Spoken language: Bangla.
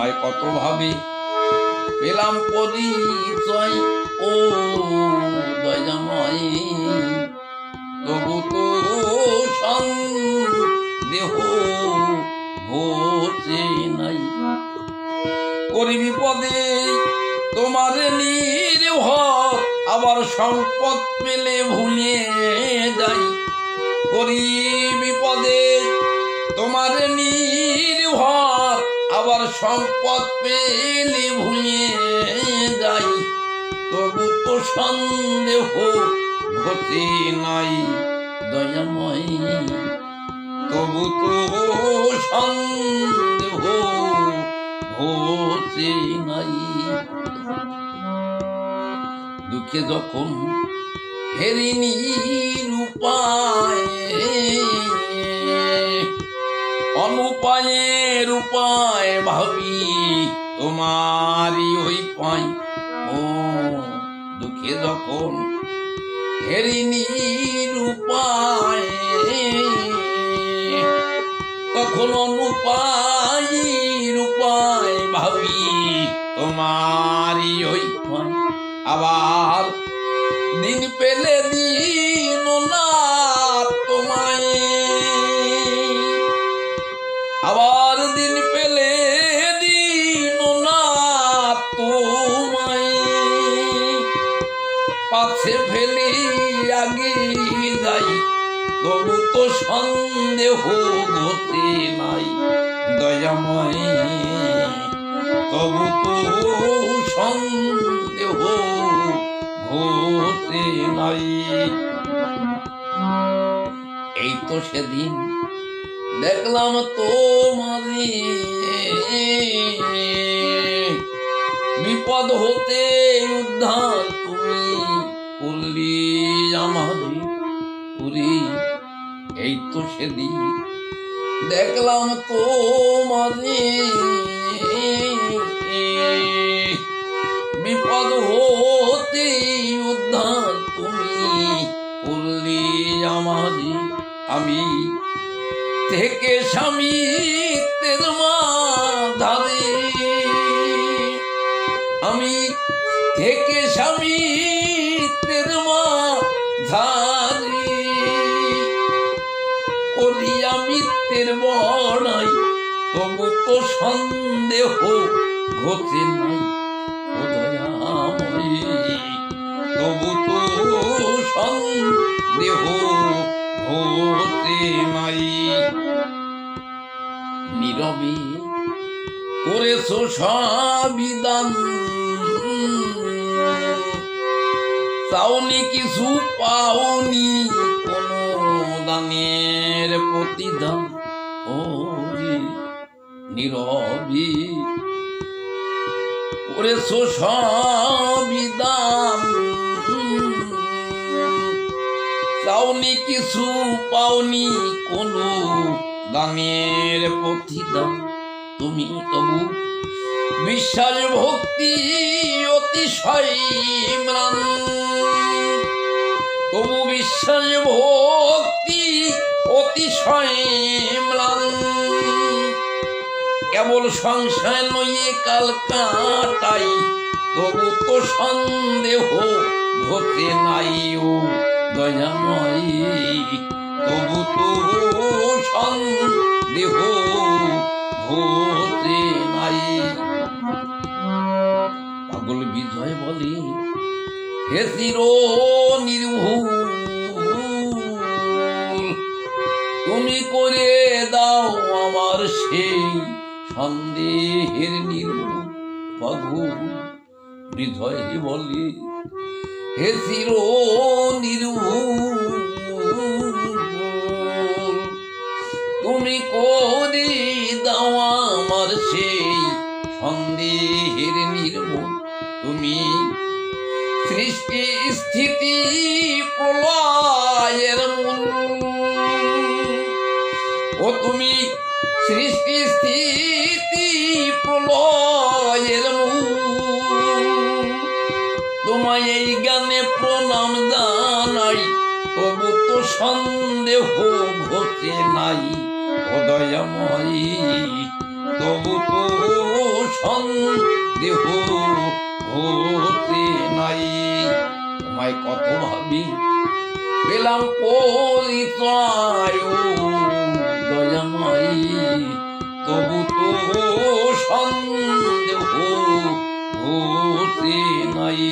তোমায় কত ভাবে? পেলাম পরিচয়, ও দয়াময়। তবু তো ঘটে নাই। করি বিপদে তোমার নির্ভর আবার সম্পদ পেলে ভুলে যাই। করি বিপদে তোমার নির্ভর, আবার সম্পদ পেলে ভুলে যাই। তবু তো সন্দেহ ঘটে নাই, দয়াময়। তবু তো সন্দেহ ঘটে নাই। দুঃখে যখন ফেরিনি রূপায় অনুপায়ের উপায় ভাবি, তোমারই ওই পাই। ও, দুঃখে যখন ফেরিনি রূপায়, তখন অনুপায় রূপায় ভাবি, তোমারই ওই আবার দিন পেলে দিন পাছে ফেলে আগে তবু তো সন্দেহ ঘটে নাই। দয়াময়, তবু তো সন্দেহ ঘটে নাই। এই তো সেদিন দেখলাম তোমারে বিপদ হতে উদ্ধার করলি আমারে পুরি এই তো সেদিন দেখলাম তোমারে। বিপদ হতে উদ্ধার তুমি করলি আমারে। আমি থেকে স্বামী ধারে আমি থেকে স্বামী করিয়া মিত্রের বড়াই তবু তো সন্দেহ ঘটে নাই। তবু তো সন্দেহ নীরবে করেছ সবিদান চাওনি কিছু পাওনি, কোনো দানের প্রতিদান ও নীরবে। করেছ সবিদান চাওনি কিছু পাওনি, কোনো দানের প্রতিদান। তুমি তবু বিশ্বাস ভক্তি অতিশয় ইমরান। তবু বিশ্বাস ভক্তি অতিশয় ইমরান। কেবল সংশয় লইয়ে কাল কাটাই, তবু তো সন্দেহ ঘটে নাই ও দয়াময়ী। তবু তো সন্দেহ ঘটে নাই পাগল বিজয় বলে, হে চির তুমি করে দাও আমার সেই সন্দেহের নির্ভুল পাগল হৃদয় বলে, হে চির নির্ভুল তুমি করে দাও আমার সেই সন্দেহের নির্মূল তুমি। সৃষ্টি স্থিতি প্রলয়ের মূল। ও তুমি সৃষ্টি স্থিতি প্রলয়ের তোমায় এই গানে প্রণাম জানাই, তবু তো সন্দেহ ঘটে নাই ও তবু তো সন্দেহ ভুলতে নাই। তোমায় কত ভাবি? পেলাম পরিচয় দয়াময়ী তবু তো সন্দেহ ভুলতে নাই।